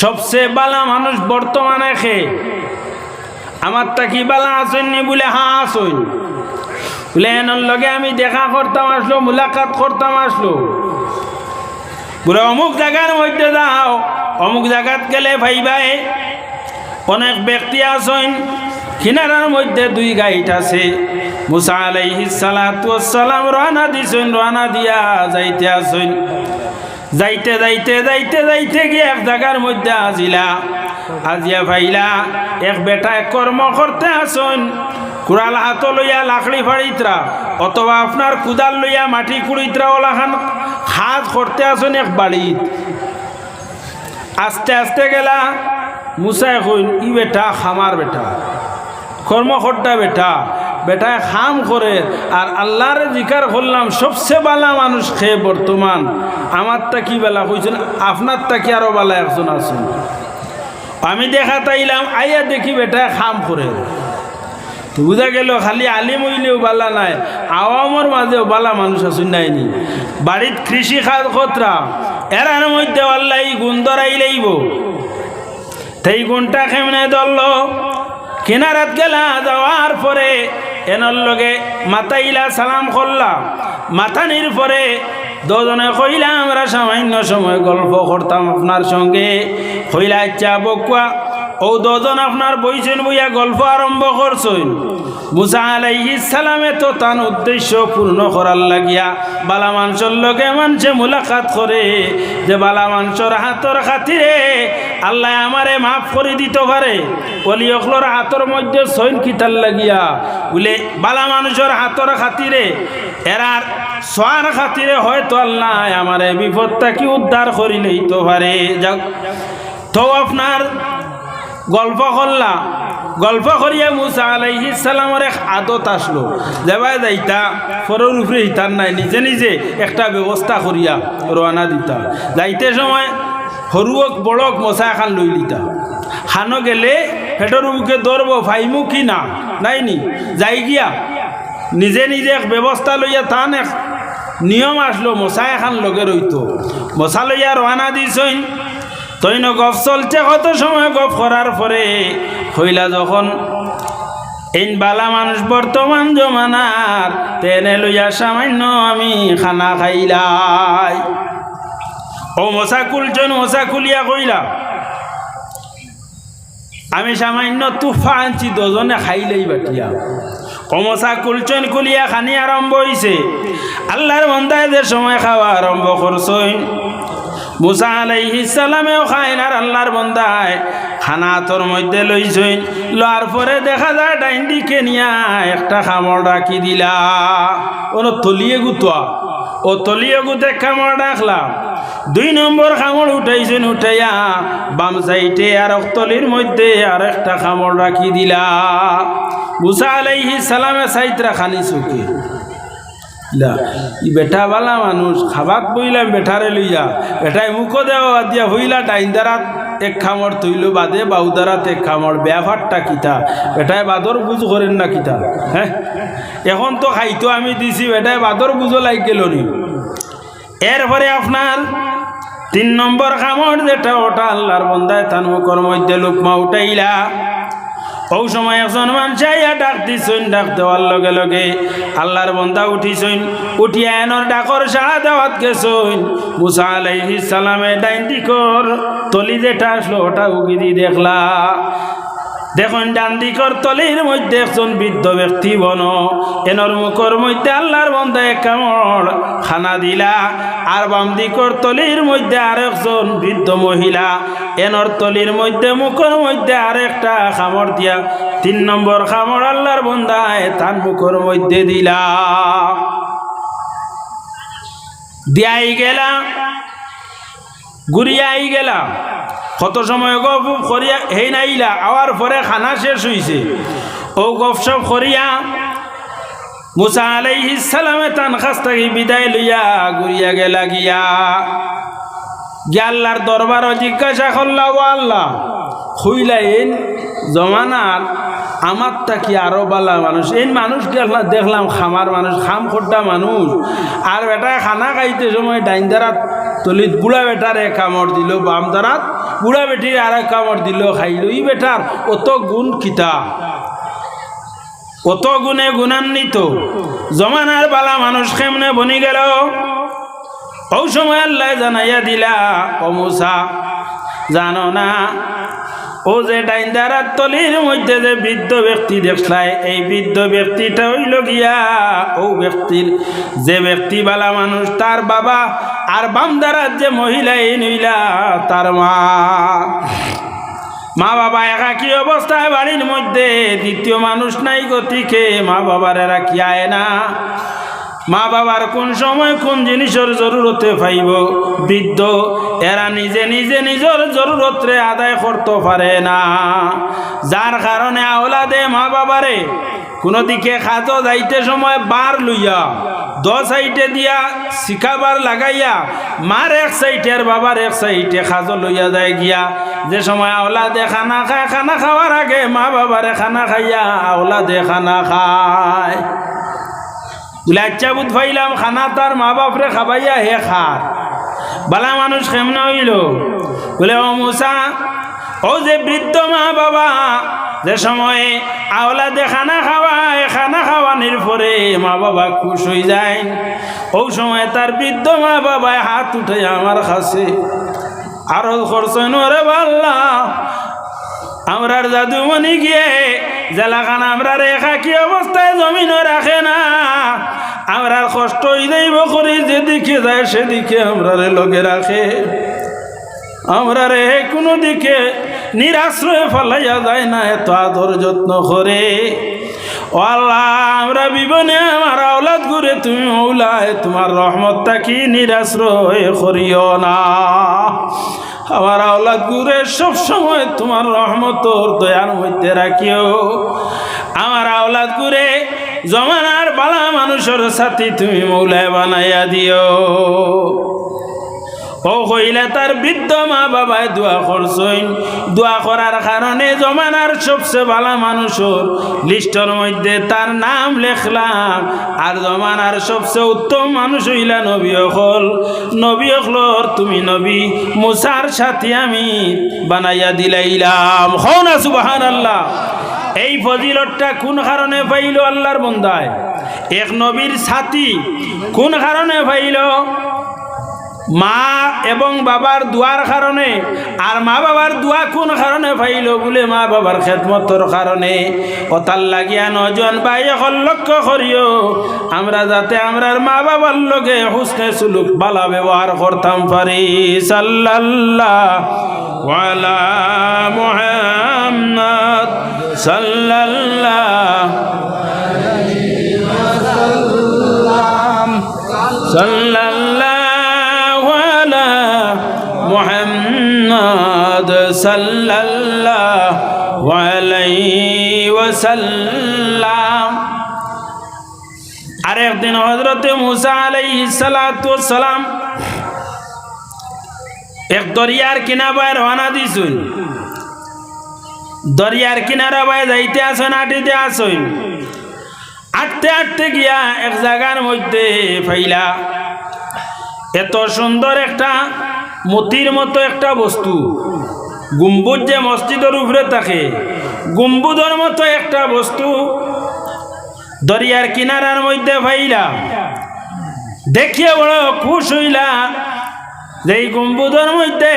সবচেয়ে বালা মানুষ বর্তমানে খে আমার তা কি বালা আসেননি বলে হা আসইন বলে এনার লগে আমি দেখা করতাম আসলো, মুলাকাত করতাম আসলো। বলে, অমুক জায়গার মধ্যে যাও, অমুক জায়গাত গেলে ভাই ভাই অনেক ব্যক্তি আসেন কিনারার মধ্যে দুই গাইট আছে। মুসা আলাইহিস সালাতু সালাম রানা দিছেন রানা দিয়া যাইতে আসেন যাইতে যাইতে যাইতে যাইতে গিয়ে এক জায়গার মধ্যে আজিলা আজিয়া ভাইলা এক বেটায় কর্ম করতে আসুন। কুড়াল হাত লইয়া লাকড়ি ফাড়িতরা, অথবা আপনার কুদাল লইয়া মাটি কুড়িতরা ওলাখান হাত করতে আসুন এক বাড়িত। আস্তে আস্তে গেলা মুসাই কইন ই বেটা, খামার বেটা, কর্মকর্তা বেটা বেটায় খাম করে, আর আল্লাহরে জিকার করলাম, সবচেয়ে বালা মানুষ খেয়ে বর্তমান। আমারটা কি বেলা কইছেন? আপনারটা কি আরও বালা একজন আছেন আমি দেখা তাইলাম, আইয়া দেখি বেটায় খাম করে। তো বুঝা গেল, খালি আলিম হইলেও বালা নাই, আওয়ামর মাঝেও বালা মানুষ আছেন নাইনি বাড়িত কৃষি খাত খতরা এরার মধ্যে আল্লাহ এই গুণ ধরাই লাইব। সেই গুণটা কেমনে ধরলো? কিনারাত গেলা যাওয়ার পরে এনার লগে মাতাইলা সালাম করলাম। মাতানির পরে দুজনে কইলাম আমরা সামান্য সময় গল্প করতাম আপনার সঙ্গে। কইলা ইচ্ছা বকুয়া ও দুজন আপনার বইছেন বইয়া গল্প আরম্ভ করছেন। মুসা আলাইহিস সালামে তো তার উদ্দেশ্য পূর্ণ করার লাগিয়া বালা মানুষের লগে মানুষে মুলাকাত করে যে বালা মানুষের হাতর খাতিরে আল্লাহ আমারে মাফ করে দিতে পারে। অলি অখলোর হাতর মধ্যে সৈন কিতার লাগিয়া বলে বালা মানুষের হাতর খাতিরে এরার সোয়ার খাতিরে হয়তো আল্লাহ আমারে বিপদটা কি উদ্ধার করিলেই তো পারে। যাক, তো আপনার গল্প করলা। গল্প করিয়া মুসা আলাইহি সালামের এক আদত আসলো। যাবা যাইতা, ফরের উপরে হিতার নাই, নিজে নিজে একটা ব্যবস্থা করিয়া রওনা দিতা। যাইতে সময় সরুক বড়ক মশা খান লই লিতা। খানো গেলে হেঁটর মুখে ধরবো ফাইমু কি না? নাইনি। যাই গিয়া, নিজে নিজে এক ব্যবস্থা লইয়া তান এক নিয়ম আসলো, মশা এখান লগে রইতো মশা লইয়া রওনা দিছইন। তৈন গপ চলছে কত সময় গপ করার পরে? হইলা যখন এই বালা মানুষ বর্তমান জমানার, তেনে লইয়া সামান্য আমি খানা খাইলাই। ও মশা কুলছেন মশা কুলিয়া কইলা, আমি সামান্য তুফা আনছি, দুজনে খাইলেই বাটিয়া। কমসা কুলচন কুলিয়া খানি আরম্ভ হইছে। আল্লাহর মন্দায় যে সময় খাওয়া আরম্ভ করছই মুসা আলাইহিস সালামেও খাইন আর আল্লাহর বন্দায় খানা তোর মধ্যে লইছই। লওয়ার পরে দেখা যায় ডাইন দিকে নিয়া একটা খামড় রাখি দিলা। ওনো তলিয়ে গুতোয়া। ও তলিয়ে গুতে খামড় রাখলাম। দুই নম্বর খামড় উঠাইছেন উঠাইয়া বাম সাইডে আর তলির মধ্যে আর একটা খামড় রাখি দিলা। মুসা আলাইহি সালামে সাইতরা খানি চুকে বেটা বালা মানুষ, খাবাত বইলাম বেটারে লইয়া। বেটায় মুখো দেওয়া দিয়া হইলা ডাইন দ্বারাত এক খামর তৈল বাদে, বাউ দ্বারাত এক খামর ব্যাপারটা কিতা? বেটায় বাদর বুঝ করেন না কিতা? হ্যাঁ এখন তো খাইতো আমি দিছি বেটায় বাদর বুঝো লাগ গেল নি। এরপরে আপনার তিন নম্বর খামর যেটা ওটা আল্লাহর বন্দায় তার মুখর মধ্যে লোকমা উঠাইলা। ও সময় একজন মানুষ আইয়া ডাক দিছইন ডাক দেওয়ার লগে লগে আল্লাহর বন্দা উঠিছইন উঠিয়া এনর ডাকর সাড়া দেওয়াত গেছইন মুসা আলাইহিস সালামে ডাইন দিকর তলি যেটা আসলো, ওটা উগি দি দেখলা। দেখুন ডান দিকর তলির মধ্যে একজন বৃদ্ধ ব্যক্তি বন। এনর মুখর মধ্যে আল্লাহর বন্ধা কামড় খানা দিলা। আর বাম দিকর তলির মধ্যে আর একজন বৃদ্ধ মহিলা। এনর তলির মধ্যে, মুখর মধ্যে আর একটা খামড় দিয়া তিন নম্বর খামড় আল্লাহর বন্ধায় তার মুখর মধ্যে দিলা। দিয়াই গেলা ঘুরিয়াই গেলা। কত সময় গপ করিয়া, হেই নাইলা, আওয়ার পরে খানা শেষ হইছে। ও গপ সপ করিয়া, মুসা আলাই সালামে তান খাস থাকি বিদায় লইয়া ঘুরিয়া গেলা গিয়া গিয়াল্লার দরবার জিজ্ঞাসা করলা, ও আল্লাহ, খুইলাইন জমানার আমারটা কি আরও বালা মানুষ? এই মানুষ দেখলাম দেখলাম, খামার মানুষ, খাম খোট্টা মানুষ। আর বেটা খানা খাইতে সময় ডাইন দ্বারা তলিত বুড়া বেটারে কামড় দিল, বাম দ্বারাত বুড়া বেটির আর এক কামড় দিল, খাইল। ই বেটার, অত গুণ কিতা? অত গুণে গুণান্বিত। জমানার বালা মানুষ কেমনে বনি গেল? ও সময় আল্লাহ জানাইয়া দিলা, ও মুসা, জানো না ও যে ডাইন্দারার তলির মধ্যে যে বৃদ্ধ ব্যক্তি দেখলাই এই বৃদ্ধ ব্যক্তিটা হইল গিয়া ও ব্যক্তির যে ব্যক্তি বালা মানুষ, তার বাবা আর বামদারার যে মহিলা এই নইলা তার মা। মা বাবা একাকি অবস্থায় বাড়ির মধ্যে? দ্বিতীয় মানুষ নাই গতিকে মা বাবার এরা কি আয় না? মা বাবার কোন সময় কোন জিনিসের জরুরতে পাইব? বৃদ্ধ, এরা নিজে নিজে নিজের জরুরতরে আদায় করতে পারে না। যার কারণে আওলাদে মা বাবারে কোনো দিকে খাতো যাইতে সময় বার লইয়া, দশ সাইডে দিয়া শিখাবার লাগাইয়া, মার এক সাইডে আর বাবার এক সাইডে খাজো লইয়া যায় গিয়া। যে সময় আওলাদে খানা খায়, খানা খাওয়ার আগে মা বাবারে খানা খাইয়া আওলাদে খানা খায়। আচ্ছা বুধ পাইলাম খানা তার মা বাপরে খাবাইয়া হে খার। বালা মানুষ কেমনে হইল। বলে, ও মুসা, ও যে বৃদ্ধ মা বাবা, যে সময়ে আওলাদে খানা খাওয়ায় খানা খাওয়ানোর পরে মা বাবা খুশ হয়ে যায়। ও সময় তার বৃদ্ধ মা বাবায় হাত উঠে আমার কাছে। আরও খরচন রে বাল্লা, আমরার জাদুমণি গিয়ে জেলাখান আমরা রেখা কি অবস্থায় জমিনও রাখে না। আমরা কষ্ট যাইব করি যেদিকে যায় সেদিকে আমরারে লগে রাখে। আমরা রে কোনো দিকে নিরাশ্রয় ফেলাইয়া যায় না, এত আদর যত্ন করে। আল্লাহ, আমরা বিবনে আমার আওলাদ ঘুরে তুমি মৌলায়, তোমার রহমতটা কি নিরাশ্রয় করিও না। আমার আওলাদ ঘুরে সব সময় তোমার রহমতর দয়ার মধ্যে রাখিও। আমার আওলাদ ঘুরে জমানার বালা মানুষের সাথে তুমি মৌলায় বানাইয়া দিও। ও কইলে তার বৃদ্ধ মা বাবায় দোয়া করছইন দোয়া করার কারণে জমানার সবচেয়ে ভালো মানুষের লিস্টের মধ্যে তার নাম লেখলাম। আর জমানার সবচেয়ে উত্তম মানুষ হইলা নবী অকল নবী অকলর তুমি নবী, মুসার সাথে আমি বানাইয়া দিলাইলাম। হও না সুবাহান আল্লাহ এই ফজিলতটা কোন কারণে পাইল আল্লাহর বন্দায়? এক নবীর সাথী কোন কারণে পাইল? মা এবং বাবার দুয়ার কারণে, আর মা বাবার দুয়া কোন কারণে পাইল বলে মা বাবার খেদমতর কারণে? অতাল লাগিয়া নজন ভাই এখন লক্ষ্য করিও আমরা যাতে আমরার মা বাবার লগে হুসনে সুলুক বালা ব্যবহার করতাম। পারি সাল্লাল্লাহ ওয়ালা সাল্লাল্লাহু সাল্লাল্লাহু আলাইহি ওয়াসাল্লাম। আর একদিন হযরত মুসা আলাইহিস সালাতু সালাম এক দরিয়ার কিনারায় রওনা দিছুন। দরিয়ার কিনারা বাই যাইতে আসুন, আটিতে আসুন। আটতে আটতে গিয়া এক জায়গার মধ্যে ফাইলা। এত সুন্দর একটা মতির মতো একটা বস্তু। গুম্বুজ যে মসজিদের উপরে থাকে গুম্বুদের মতো একটা বস্তু দরিয়ার কিনারার মধ্যে ফাইলা। দেখিয়ে বড় খুশ হইলা যে এই গম্বুদের মধ্যে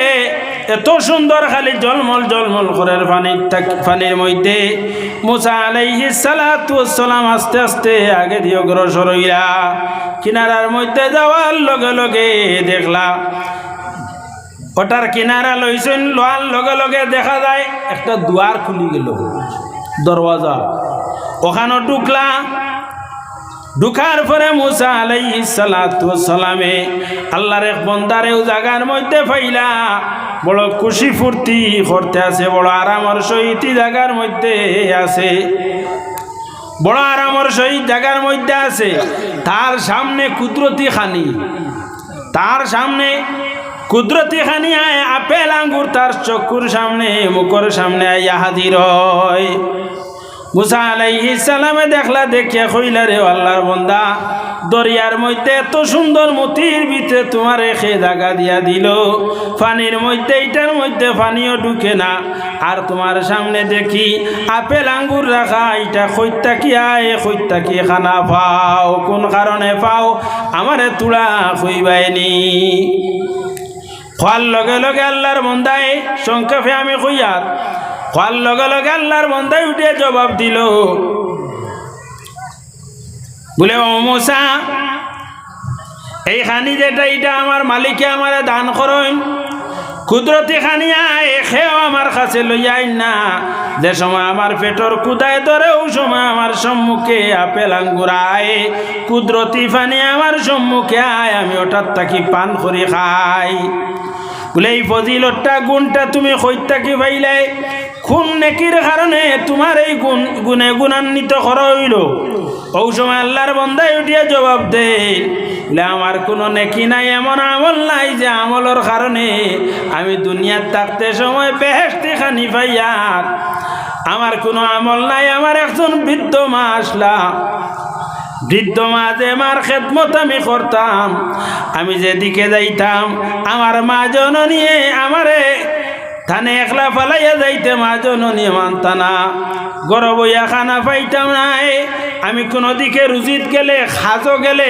এত সুন্দর খালি জলমল জলমল করে পানির পানির মধ্যে মুসা আলাইহি সালাম আস্তে আস্তে আগে দিয়ে অগ্রসর হইলা। কিনারার মধ্যে যাওয়ার লগে লগে দেখলা ওটার কিনারা লইছেন লোয়ার লগে লগে দেখা যায়, একটা দুয়ার খুলি গেল। দরওয়াজা। ওখানে ঢুকলা ঢুকার পরে মুসা আলাই সালামে আল্লাহর এক বন্দারেও জাগার মধ্যে ফাইলা, বড় খুশি ফুর্তি করতে আছে, বড় আরামর সহিত জাগার মধ্যে আছে। বড় আরামর সহিত জাগার মধ্যে আছে। তার সামনে কুদরতি খানি। তার সামনে কুদরতি খানি আয়, আপেল আঙ্গুর তার চক্ষুর সামনে, মুখর সামনে আইয়া হাজির হয়। মুসা আলাইহিস সালামে দেখলা, দেখিয়া কইলা, রে আল্লাহর বন্দা, দরিয়ার মধ্যে এত সুন্দর মতির ভিতরে তোমার খে জাগা দিয়া দিল। পানির মধ্যে এইটার মধ্যে পানিও ঢুকে না। আর তোমার সামনে দেখি, আপেল আঙ্গুর রাখা, এটা খৈত্তা কি আয়, খৈত্তা কি খানা পাও? কোন কারণে পাও? আমারে তুড়া খুইবাইনি খোয়ার লগে লগে আল্লাহর মন্দায় সংক্ষেপে আমি কইয়ার খোয়ার লগে লগে আল্লাহর মন্দায় উঠে জবাব দিল। বলে মশা এই খানি যেটা এটা আমার মালিকে আমার দান করেন। কুদরতি খানিয়া খেয়েও আমার কাছে লইয়াই না। যে সময় আমার পেটর কুদায় ধরে, ও সময় আমার সম্মুখে আপেল আঙ্গুরায়। কুদরতি ফানি আমার সম্মুখে আয়, আমি ওটার তাকি পান করে খাই। বলে, এই ফজিলতটা, গুণটা তুমি কইতাকি পাইলে খুন নেকির কারণে তোমার এই গুণ, গুণে গুণান্বিত করা হইল। ওই সময় আল্লাহর বন্দায় উঠিয়া জবাব দে বলে আমার কোনো নেকি নাই, এমন আমল নাই যে আমলের কারণে আমি দুনিয়ার থাকতে সময় বেহেস্তি খানি পাইয়ার আমার কোনো আমল নাই, আমার একজন বৃদ্ধ মা আসলাম বৃদ্ধ মা যে মার খেদমত আমি করতাম, আমি যেদিকে যাইতাম, আমার মা জননিয়ে আমারে থানে একলা ফালাইয়া যাইতে মা জননী মানতানা। গর বইয়া খানা পাইতাম নাই। আমি কোনো দিকে রুজিত গেলে, খাজো গেলে,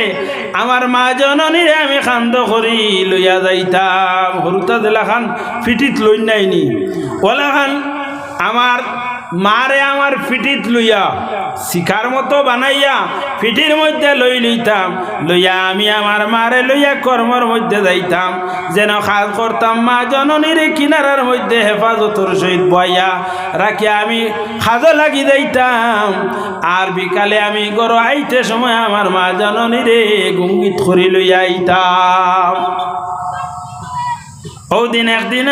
আমার মা জননীরে আমি খান্দ করি লইয়া যাইতাম। হরুতা দিলা খান ফিটিত লই নাইনি। ওলা খান, আমার মারে আমার ফিটিত লইয়া, শিখার মতো বানাইয়া, ফিটির মধ্যে লই লইতাম, লইয়া আমি আমার মারে লইয়া কর্মর মধ্যে যাইতাম, যেন কাজ করতাম মা জননীর কিনারার মধ্যে হেফাজতর সহিত বইয়া, রাখিয়া আমি খাজো লাগি যাইতাম। আর বিকালে আমি গরো আইতে সময় আমার মা জননীরে গুঙ্গিত করি লইয়া আইতাম। ওদিন একদিন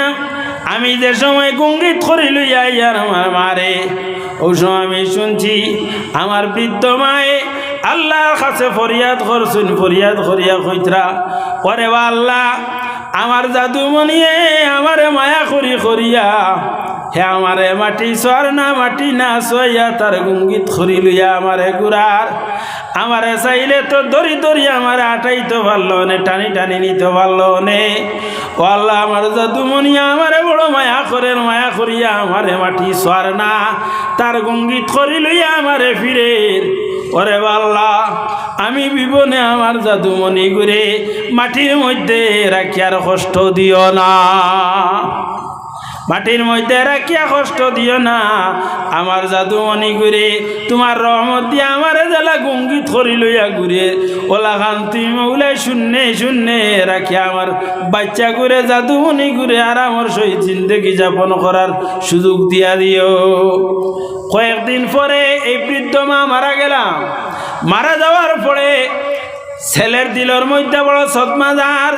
আমি যে সময় গুঙ্গিত করি লইয়া আর আমার মারে ওই সময় আমি শুনছি আমার বৃদ্ধ মায়ে, আল্লাহর কাছে ফরিয়াদ করছুন, ফরিয়াদ করিয়া কইতরা পরে বা আল্লাহ আমার জাদুমণিয়ে আমারে মায়া করি করিয়া হে আমারে মাটি সর না মাটি না সইয়া তার গুঙ্গিত করি লইয়া আমারে গুড়ার। আমারে চাইলে তো দড়ি দড়ি আমার আটাইতে পারল নে, টানি টানি নিতে পারল নে। ও আল্লাহ আমার জাদুমণি আমারে বড় মায়া করেন, মায়া করিয়া আমারে মাটি সর না, তার গুঙ্গিত করি লইয়া আমারে ফিরে ওরে বাল্লা, আমি বিবনে আমার জাদুমণি ঘুরে মাটির মধ্যে রাখিয়ার কষ্ট দিও না। মাটির মধ্যে রাখিয়া কষ্ট দিও না। আমার জাদুমণি ঘুরে, তোমার রহমত দিয়ে আমার জেলা গঙ্গিত করি লইয়া ঘুরে। ওলা খান তুমি ওলাই শূন্যে শূন্যে রাখিয়া আমার বাচ্চা ঘুরে জাদুমণি ঘুরে আর আমার সহিত জিন্দগি যাপন করার সুযোগ দিয়া দিও। কয়েকদিন পরে এই বৃদ্ধ মা মারা গেলাম। মারা যাওয়ার পরে ছেলের দিলর মধ্যে বড় সৎমাদার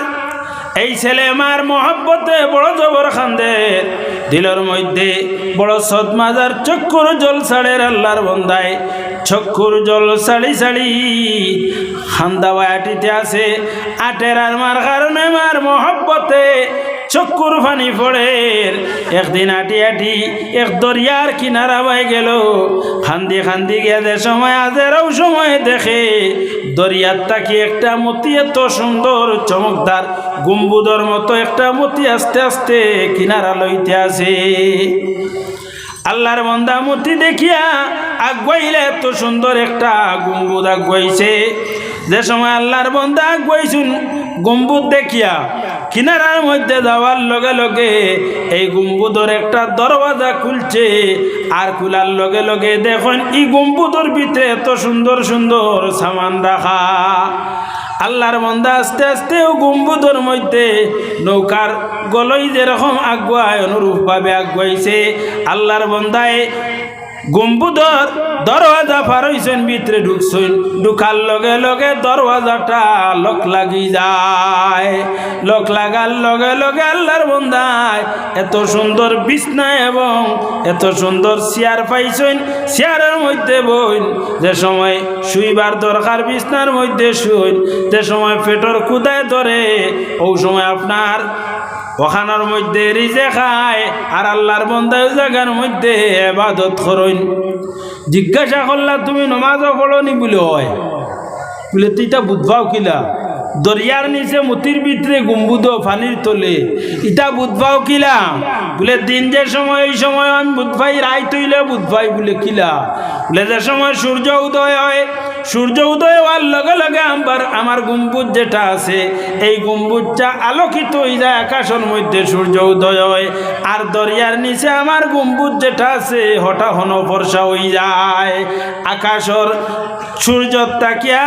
এই ছেলে মার মহাব্বতে বড় জবর খান্দে। দিলর মধ্যে বড় সদমাজার চক্ষুর জল ছাড়ের আল্লাহর বন্দায় চক্ষুর জল সাড়ি সাড়ি খান্দা আটিতে আছে। আটের আর মার কারণে মার মহব্বতে চক্ষুর ফানি পড়ে। একদিন আটি আটি এক দরিয়ার কিনারা বাই গেল। খান্দি খান্দি গিয়া সময়, আজেরাও সময় দেখে। দরিয়ার তাকি একটা মতি এত সুন্দর, চমকদার গুম্বুদর মতো একটা মতি আস্তে আস্তে কিনারা লইতে আসে। আল্লাহর বন্দা মূর্তি দেখিয়া আগুয়াইলে এত সুন্দর একটা গম্বুদ আগুয়াইছে। যে সময় আল্লাহর বন্দা আগুয়াইছুন, গম্বুদ দেখিয়া কিনারার মধ্যে যাওয়ার লগে লগে এই গম্বুদর একটা দরওয়াজা খুলছে। আর খুলার লগে লগে দেখুন, এই গম্বুদর ভিতরে এত সুন্দর সুন্দর সামান রাখা। আল্লাহর মন্দা আস্তে আস্তে ও গম্বুদর মধ্যে নৌকার গলই যেরকম আগুয়ায়, অনুরূপভাবে আগুয়াইছে। আল্লাহর বন্দায় গম্বুদর দরওয়াজা পার হইছেন, ভিতরে ঢুকছেন। ঢুকার লগে লগে দরওয়াজাটা লক লাগি যায়। লক লাগার লগে লগে আল্লাহর বন্ধায়। এত সুন্দর বিছনা এবং এত সুন্দর চেয়ার পাইছেন, চেয়ারের মধ্যে বইন। যে সময় শুইবার দরকার বিছনার মধ্যে শুইন, যে সময় পেটর কুদায় ধরে, ওই সময় আপনার ওখানোর মধ্যে রিজে খায়, আর আল্লাহর বন্ধায় জায়গার মধ্যে এবাদত করইন জিজ্ঞাসা করলা, তুমি নমাজও পড়নি? বলে হয় বলে, তুই তা বুধবাও কিলা? দরিয়ার নিচে মতির ভিতরে গুম্বুদ ফানির তোলে। ইটা বুধবাও কিলা? বলে দিন যে সময়, এই সময় আমি বুধভাই রায় তৈলে বুধভাই বলে কিলা? বলে যে সময় সূর্য উদয় হয় সূর্য উদয় হওয়ার লগে লগে আমার আমার গম্বুজ যেটা আছে, এই গম্বুজটা আলোকিত হয়ে যায় আকাশের মধ্যে সূর্য উদয় হয়। আর দরিয়ার নিচে আমার গম্বুজ যেটা আছে, হঠাৎ হন বর্ষা হয়ে যায়। আকাশর সূর্য তাকিয়া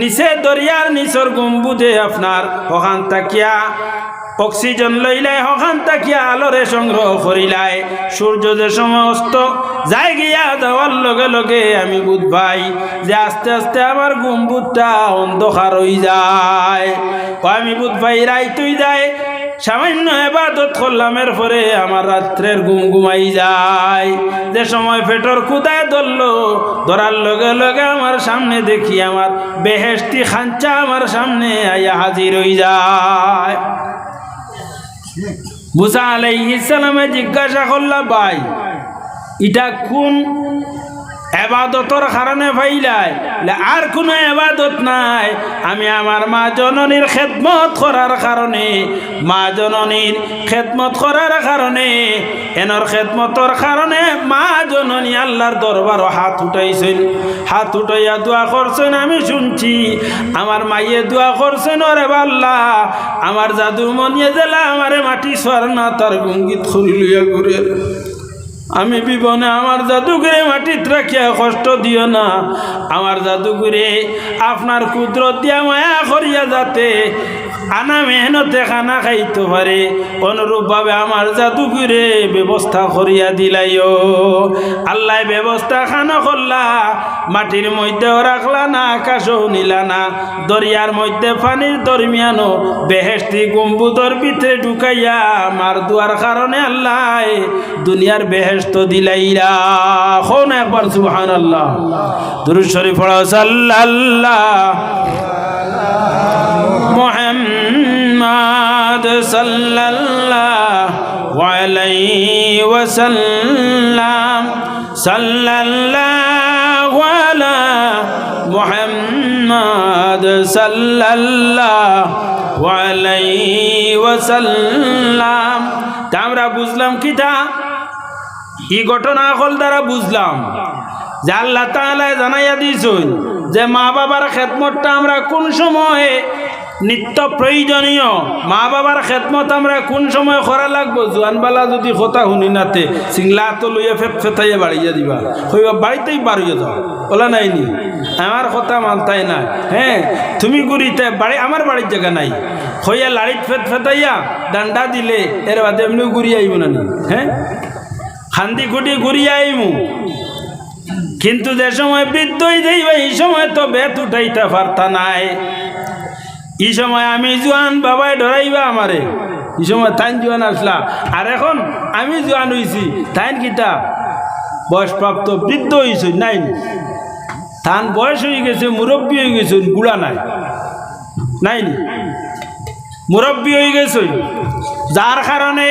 নিচে দরিয়ার নিচর গম্বুজে আপনার ওখান তাকিয়া। অক্সিজেন লইলাই হখান তাকিয়া আলোরে সংগ্রহ করিলাই। সূর্য যে সমস্ত যাই গিয়া দেওয়ার লগে লগে আমি বুধ ভাই, যে আস্তে আস্তে আমার গম্বুজটা অন্ধকার হয়ে যায়। আমি বুধ ভাই রাইতুই যায় সামান্য এবাদত করলাম পরে আমার রাত্রের ঘুম ঘুমাই যায়। যে সময় পেটর কুদায় ধরলো, ধরার লগে লগে আমার সামনে দেখি আমার বেহেস্তি খাঞ্চা আমার সামনে আইয়া হাজির হয়ে যায়। মুসা আলাই সালামে জিজ্ঞাসা করলা, ভাই, এটা কোন এবাদতর কারণে ফাইলাই। আর কোনো এবাদত নাই। আমি আমার মা জননীর খেদমত করার কারণে, মা জননীর খেদমত করার কারণে, এনর খেদমতর কারণে মা জননী আল্লাহর দরবার হাত উঠাইছেন। হাত উঠাইয়া দোয়া করছেন, আমি শুনছি। আমার মাইয়ে দোয়া করছেন, ওরে বাল্লা। আমার জাদু মনিয়ে জেলা আমারে মাটি স্বর্ণা, তার গঙ্গিত লইয়া ঘুরে। আমি বিবনে আমার জাদুঘরে মাটিত রাখিয়া কষ্ট দিও না। আমার জাদুঘরে আপনার কুদরত দিয়া মায়া করিয়া যাতে আনা মেহনতে খানা খাইতে পারে। অনুরূপভাবে আমার জাদুঘরে ব্যবস্থা করিয়া দিলাইও। আল্লাহ ব্যবস্থা খানা করলা, মাটির মধ্যেও রাখলা না, আকাশও নিলা না। দরিয়ার মধ্যে পানির দরমিয়ানো বেহেস্তি গম্বুদর ভিতরে ঢুকাইয়া মার দুয়ার কারণে আল্লাহ দুনিয়ার বেহেস্ত দিলাইরা কোন একবার সুবহান আল্লাহ দুরুদ শরীফ সাল্লাল্লাহ। মোহাম্মদ সাল্লাল্লাহু আলাইহি ওয়াসাল্লাম। সাল্লাল্লাহু আলা মুহাম্মদ সাল্লাল্লাহু আলাইহি ওয়াসাল্লাম। তা আমরা বুঝলাম কিটা? এই ঘটনা হল দ্বারা বুঝলাম। যে আল্লাহ তাআলা জানাইয়া দিয়েছেন যে মা বাবার খেদমতটা আমরা কোন সময়ে নিত্য প্রয়োজনীয় মা বাবার খেদমত আমরা কোন সময় করা লাগবো? জোয়ানবালা যদি কথা শুনি নাতে সিংলা তো লইয়া ফেপ ফেতাইয়া বাড়িয়া দিবা। হইবা বাড়িতেই বাড়িয়ে যাও। ওলা নাইনি আমার কথা মানতাই না হ্যাঁ তুমি গুড়িতে বাড়ি আমার বাড়ির জায়গা নাই। হইয়া লাড়িত ফেত ফেতাইয়া ডান্ডা দিলে এর বাদে এমনিও ঘুরিয়ে আইব না নি, হ্যাঁ? খান্দি খুঁটি ঘুরিয়ে আইমু। কিন্তু যে সময় বৃদ্ধই যাইবা, এই সময় তো বেত উঠাইতে পারতা নাই। এই সময় আমি জোয়ান বাবাই ডরাইবা আমারে। এই সময় তাইন জোয়ান আসলা। আর এখন আমি জোয়ান হইছি, তাইন কিতা? বয়সপ্রাপ্ত বৃদ্ধ হইছে নাই তান বয়স হয়ে গেছে, মুরব্বী হয়ে গেছে গুড়া নাই। নাই মুরব্বী হয়ে গেছে। যার কারণে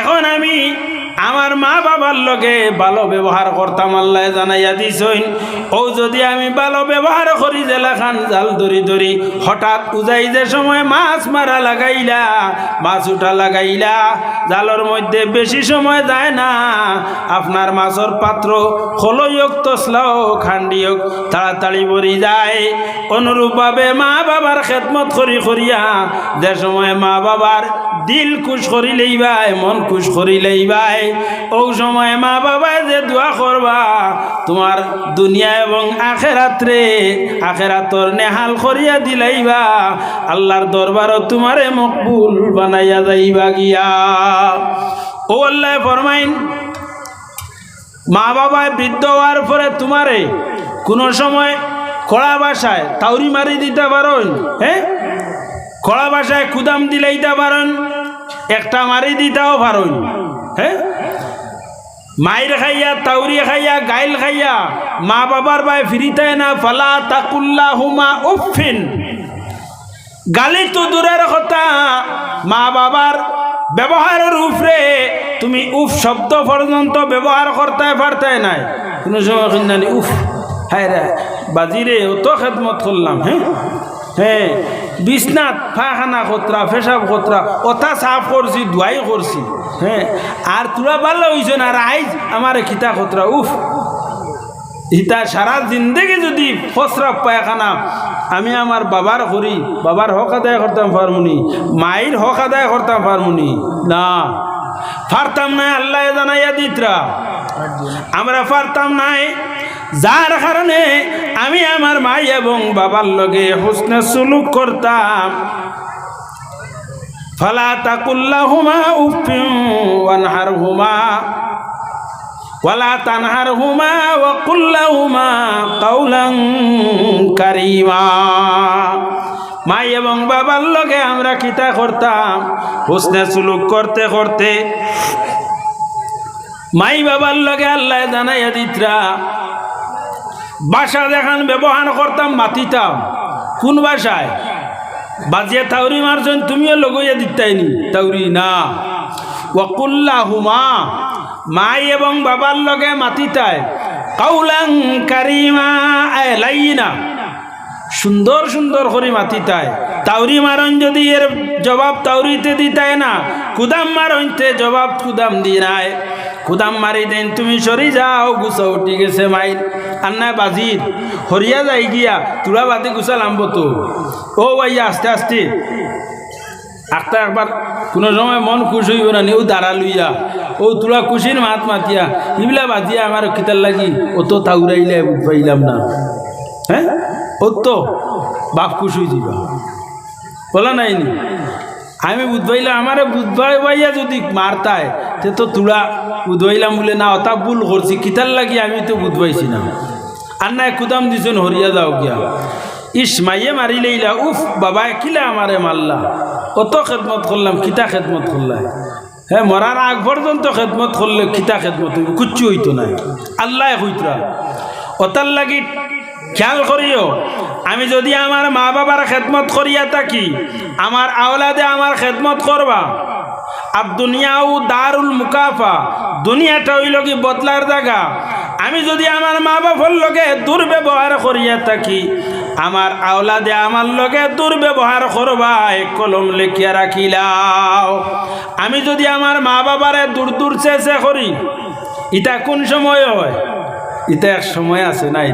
এখন আমি আমার মা বাবার লগে ভালো ব্যবহার করতাম, আল্লাহ জানাইয়া দিছইন ও যদি আমি ভালো ব্যবহার করি জেলা খান জাল ধরি ধরি, হঠাৎ উজাই যে সময় মাছ মারা লাগাইলা, মাছ উঠা লাগাইলা, জালর মধ্যে বেশি সময় যায় না, আপনার মাছর পাত্র খলইক তসলাও খান্ডিয়ক তাড়াতাড়ি ভরি যায়। অনুরূপভাবে মা বাবার খেদমত করি করিয়া, যে সময় মা বাবার দিল খুশ করি লইবাই মন খুশ করি ও সময় মা বাবা যে দোয়া করবা, তোমার দুনিয়া এবং আখেরাত্রে আখেরাতর নেহাল করিয়া দিলাইবা, আল্লাহর দরবারও তোমারে মকবুল বানাইয়া যাইবা গিয়া। ও আল্লাহ ফরমাইন, মা বাবা বৃদ্ধ হওয়ার পরে তোমারে কোনো সময় কড়া বাসায় তাউরি মারি দিতে পারেন হ্যাঁ? কড়া বাসায় কুদাম দিলাইতে পারেন একটা মারি দিতেও পারেন হ্যাঁ মায়ের খাইয়া তাউরি খাইয়া, গাইল খাইয়া, মা বাবার বাই ফিরিতে না, ফালা তাকুল্লা হুমা উফিন গালি তো দূরের কথা, মা বাবার ব্যবহারের উপরে তুমি উফ শব্দ পর্যন্ত ব্যবহার করতে পারতে নাই। কোনো সময় জানি উফ হ্যাঁ রে বাজিরে অত খেদমত করলাম হ্যাঁ হ্যাঁ বিছনাথ পায়খানা খতরা পেশাব খতরা ওটা সাফ করছি ধুয়াই করছি হ্যাঁ আর তোরা ভালো হইছ না আর আইজ আমার খিতা খতরা উফ। ইতা সারা জিন্দগি যদি ফসরাব পায়খানা আমি আমার বাবার করি বাবার হক আদায় করতাম পারমুনি মায়ের হক আদায় করতাম পারমুনি না। পারতাম নাই আল্লাহ জানাইয়া দিতরা আমরা পারতাম নাই যার কারণে আমি আমার মাই এবং বাবার লগে হোসনে সুলুক করতাম। ফলা তাকুল্লাহুমা উফিন ওয়ানহারহুমা, ওয়ালা তানহারহুমা ওয়া কুল্লাহুমা কাউলান কারীমা। মাই এবং বাবার লগে আমরা কিতা করতাম, হোসনে সুলুক করতে করতে। মাই বাবার লগে আল্লাহ জানাইয়া দিতরা বাসা দেখান ব্যবহার করতাম, মাতিতাম। কোন বাসায়? বাজিয়া তাউরি মারছেন, তুমিও লগইয়া দিতাইনি। তাউরি না। ওয়াকুল্লা হুমা মাই এবং বাবার লগে মাতিতায়। কাউলাং কারিমা লাইনা সুন্দর সুন্দর করে মাতিতায়। তাউরি মারন যদি এর জবাব তাউরিতে দিতায় না, কুদাম মারনতে জবাব কুদাম দি নাই কুদাম মারি দেন, তুমি সরি যাও, গুছা উঠি গেছে মাইর আর না বাজির হরিয়া যাই গিয়া তুলা বাদে গুছা লাম্ব তো। ও ভাইয়া আস্তে আস্তে। একটা একবার কোনো সময় মন খুশ হইব না, নিউ দাঁড়া লইয়া। ও তুলা খুশির মাত মাতিয়া ইবলা বাজিয়া আমার কিতার লাগি ও তো তাউরাইলে পাইলাম না। হ্যাঁ ও তো বাপ খুশ হয়ে যাবা। বলা নাইনি আমি বুধবাইলাম আমারে বুধবাই বাইয়া যদি মারতায় তে তো তুলা বুধবাইলাম বলে, না অতা ভুল করছি কিতার লাগি আমি তো বুধবাইছি না। আর নাই, কুদাম দিছেন, হরিয়া যাও গিয়া। ইস, মাইয়ে মারি উফ বাবা কিলা আমারে মারলা? কত খেদমত করলাম, কিতা খেদমত করলাই হ্যাঁ মরার আগ পর্যন্ত খেদমত করলে কিতা খেদমত হইব? কুচ্ছু হইতো নাই। আল্লাহ হইতরা ওতার লাগি খেয়াল করিও, আমি যদি আমার মা বাবার খেদমত করিয়া থাকি, আমার আওলাদে আমার খেদমত করবা আর দুনিয়াও দারুল মুকাফা। দুনিয়াটা হইল কি বদলার জায়গা। আমি যদি আমার মা বাবার লগে দুর্ব্যবহার করিয়া থাকি, আমার আওলাদে আমার লগে দুর্ব্যবহার করবাই কলম লেখিয়া রাখিলাও। আমি যদি আমার মা বাবারে দূর দূর চেষ্টা করি, ইটা কোন সময় হয়? এটা এক সময় আছে, নাই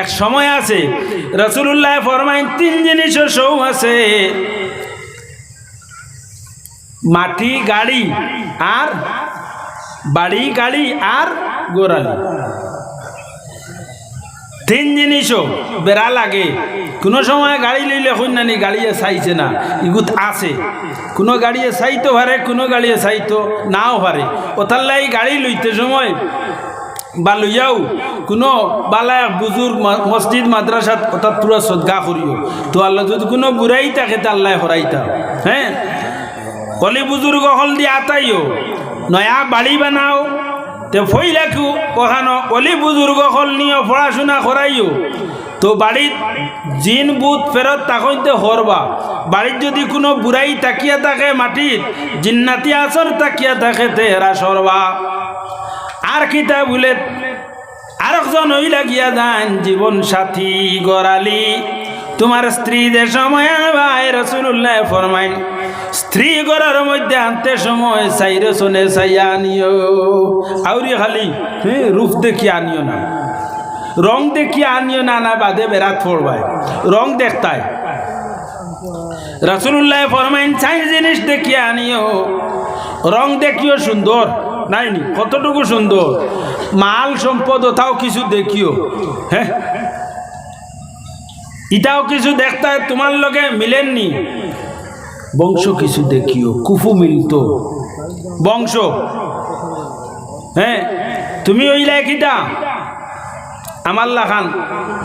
এক সময় আছে। রসুল্লাহ ফরমাইন, তিন জিনিসও সৌ আছে। মাটি, গাড়ি আর বাড়ি, গাড়ি আর গোড়ালি। তিন জিনিসও বেড়া লাগে। কোনো সময় গাড়ি লইলে কন্যানি গাড়িয়ে চাইছে না, ইগুত আছে। কোনো গাড়িয়ে চাইতো পারে, কোনো গাড়িয়ে চাইতো নাও পারে। ওথার লাই গাড়ি লইতে সময় বা লইয়াও কোনো বালা বুজুর্গ মসজিদ মাদ্রাসাত অর্থাৎ পুরা সদগা করিও। তো আল্লাহ যদি কোনো বুড়াই থাকে তা আল্লাহ হরাইতা। হ্যাঁ? অলি বুজুর্গ হল দিয়ে আতাইও নয়া বাড়ি বানাও। তে ফই রাখু ওখানো অলি বুজুর্গ হল নিয়ে পড়াশোনা করাইও তো বাড়ির জিন বুধ ফেরত তাকইতে হরবা বাড়ির যদি কোনো বুড়াই তাকিয়া থাকে মাটির জিন্নাতি আসর তাকিয়া থাকে তে হেরা সরবা আর কিতা বলে আরেকজন ওই লাগিয়া যান জীবন সাথী গড়ালি তোমার স্ত্রী যে সময় ভাই রসুল্লাহ ফরমাইন স্ত্রী গড়ার মধ্যে আনতে সময় চাইরে শোনে চাইয়া আনিও। আউরি খালি হ্যাঁ রূপ দেখি আনিও না। রং দেখি আনিও না না বাদে বেড়াত পড়বাই রং দেখতায়। রসুল্লাহ ফরমাইন, চাই জিনিস দেখিয়ে আনিও। রং দেখিও সুন্দর, নাইনি? কতটুকু সুন্দর? মাল সম্পদ, ওটাও কিছু দেখিও। হ্যাঁ? ইটাও কিছু দেখতে তোমার লগে মিলেননি। বংশ কিছু দেখিও, কুফু মিলতো। বংশ? হ্যাঁ তুমি ওই কিটা আমার লাখান,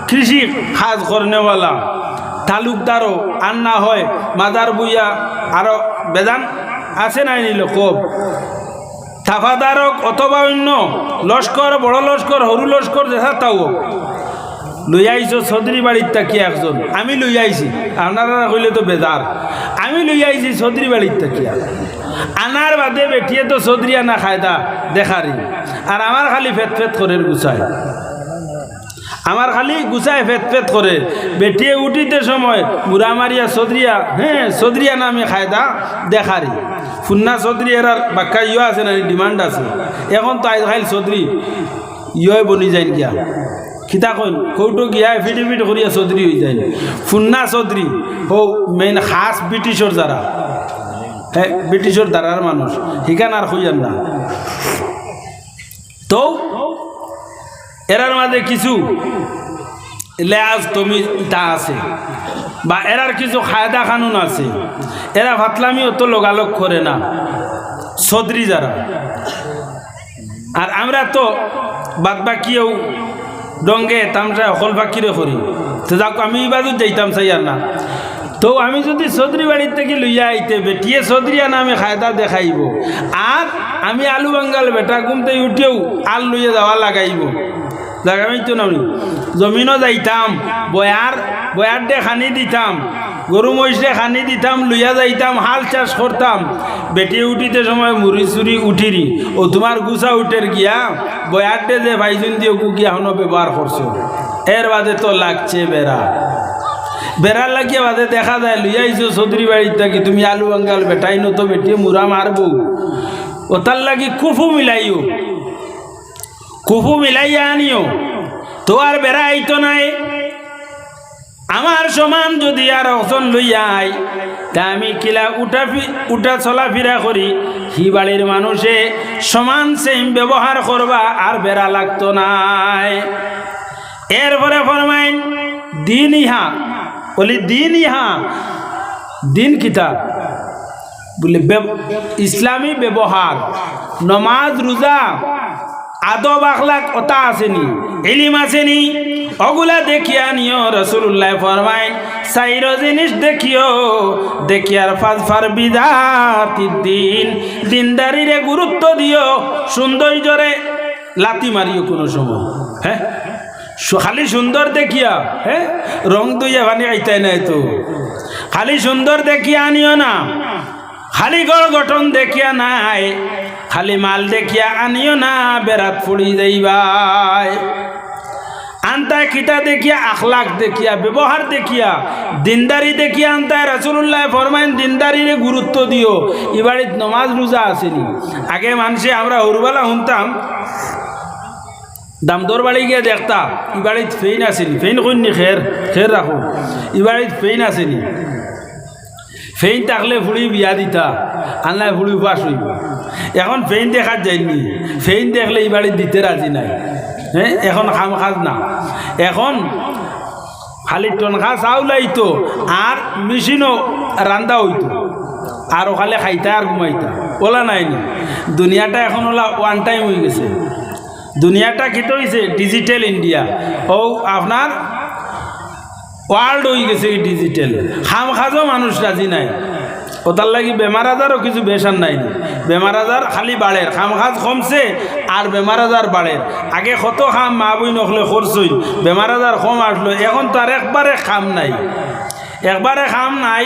কৃষি খাজ করনেওয়ালা, তালুকদারও আর না হয়, মাদার বুইয়া আরও বেদান আছে নাই নিল কব। তাফাদারক অথবা অন্য লস্কর, বড় লস্কর, সরু লস্কর দেখা তাও লই আইছো চৌধুরী বাড়ির থাকি একজন? আমি লই আইছি। আপনারা কইলে তো বেজার। আমি লই আইছি চৌধুরী বাড়ির থাকিয়া আনার বাদে বেটিয়ে তো চৌধুরী আনা খায়দা দেখারি। আর আমার খালি ফেত ফেত করে গুছায়। আমার খালি গুছায় ফেত ফেত করে। বেটিয়ে উঠিতে সময় বুড়া মারিয়া চৌধুরিয়া হ্যাঁ চৌধুরিয়া নামে খায়দা দেখারি। ফুন্না চৌধুরী এর বাক্কা ইয়ে আছে না, ডিমান্ড আছে। এখন তো আই খাইল চৌধুরী ইয়ে বনি যায় গিয়া। খিতা কইন? কৌটো গিয়া ফিটি ফিটি করিয়া চৌধুরী হয়ে যায় ফুন্না চৌধুরী হো, মেইন খাস ব্রিটিশর যারা হ্যাঁ ব্রিটিশর দ্বারার মানুষ হিকান আর হইয়ান না। তো এরার মাঝে কিছু লেয়াজ তুমি তা আছে। বা এরার কিছু খায়দা কানুন আছে। এরা ভাতলামি অত লোগালোক করে না। সদরি যারা আর আমরা তো বাদ বাকিও ডঙ্গে তামসা অকল বাকিরে করি তো যাক, আমি ইবাদত যাইতাম চাই আর না। তো আমি যদি চৌধুরী বাড়ির থেকে লইয়া আইতে, বেটিয়ে চৌধুরিয়া নামে খায়দা দেখাইব। আর আমি আলু বাঙ্গাল বেটা ঘুমতে উঠেও, আল লইয়া যাওয়া লাগাইব। লাগাই তো নামি। জমিনও যাইতাম বয়ার বয়ার দে খানি দিতাম গরু মহিষে খানি দিতাম, লইয়া যাইতাম, হাল চাষ করতাম বেটি উঠিতে সময় মুড়ি চুরি উঠিরি ও তোমার গুছা উঠের গিয়া বয়ার দে যে ভাইজন দিয়ে গিয়া হনো ব্যবহার করছ এর বাদে তো লাগছে বেড়া বেড়ার লাগিয়ে বাদে দেখা যায় লইয়াইছো চৌধুরী বাড়ির থাকি, তুমি আলু বাঙ্গাল বেটাই তো বেটিয়ে মুরা মারবো ও তার লাগি কুফু মিলাইও। কুফু মিলাইয়া আনিও। তো আর বেড়া আইতো নাই। আমার সমান যদি আর অজন লইয়াই তা আমি কিলা উঠা উঠা চলাফেরা করি। হি বাড়ির মানুষে সমান সেম ব্যবহার করবা, আর বেড়া লাগতো নাই। এরপরে ফরমাইন, দিন ইহা, বলি দিন ইহা, দিন কিতাব বলে ইসলামী ব্যবহার, নমাজ, রোজা আদব আখলাক ওটা আসেনি এলিম আসেনি। অগুলা দেখিয়া নিও রসুল্লাহ ফরমাইন সাইর জিনিস দেখিও, দেখিয়ার ফাজ ফার বিদাতি দিন। দিনদারিরে গুরুত্ব দিও সৌন্দর্যরে লাতি মারিও কোনো সময় হ্যাঁ? খালি সুন্দর দেখিয়া হ্যাঁ? রং দুইয়া ভানি আইতাই নাই তো। খালি সুন্দর দেখিয়া আনিও না, খালি গড় গঠন দেখিয়া নাই। খালি মাল দেখিয়া আনিও না, বেড়াত ফুড়ি যাইবাই আন্তায় কিতা দেখিয়া আখলাক দেখিয়া, ব্যবহার দেখিয়া, দিনদারি দেখিয়া আন্তায় রাসুল্লাহ ফরমাইন, দিনদারিরে গুরুত্ব দিও। এবাড়িত নমাজ রোজা আসেনি। আগে মানুষে আমরা হরুবেলা শুনতাম দামদর বাড়ি গিয়ে দেখতাম ই বাড়িত ফেইন আসেনি। ফেইন কইনি খের খের রাখো। ই বাড়িত ফেইন আসেনি। ফেইন থাকলে ফুড়ি বিয়া দিতা, আনলাই ফুড়ি উপাস হইব। এখন ফেইন দেখার যায়নি। ফেইন দেখলে এই বাড়ির দিতে রাজি নাই। হ্যাঁ এখন খাম খাজ না। এখন খালি টনখা চাউল আইতো আর মেশিনও রান্দা হইতো। আর ওখানে খাইতা আর ঘুমাইতা। ওলা নাই নি। দুনিয়াটা এখন ওলা ওয়ান টাইম হয়ে গেছে। দুনিয়াটা কি তো হয়েছে ডিজিটাল ইন্ডিয়া ও আপনার ওয়ার্ল্ড হয়ে গেছে ডিজিটাল খাম খাজও মানুষ রাজি নাই। ওটার লাগি বেমার আজারও কিছু বেসার নাই। বেমার আজার খালি বাড়ের, খাম খাজ কমছে আর বেমার আজার বাড়ের। আগে কত খাম মা বই নখলে খরচই বেমার আজার কম আসলো, এখন তো আর একবারে খাম নাই। একবারে খাম নাই,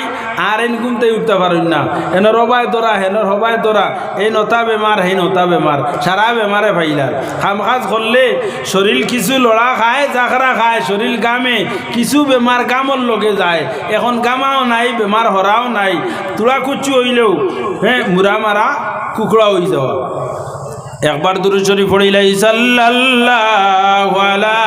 আর এন ঘুমতে উঠতে পারেন না। এন রবায় দরা, হেন হবায় দরা, এই নতা বেমার সেই নতা বেমার সারা বেমারে ফাইলার খাম খাজ করলে শরীর কিছু লড়া খায় জাখরা খায় শরীর গামে কিছু বেমার গামর লগে যায়। এখন গামাও নাই বেমার হরাও নাই। তুলা কুচু হইলেও হ্যাঁ মুরা মারা কুকুরা হয়ে যাওয়া একবার দূরে শরীফ পড়িলাই সাল্লাল্লাহু আলা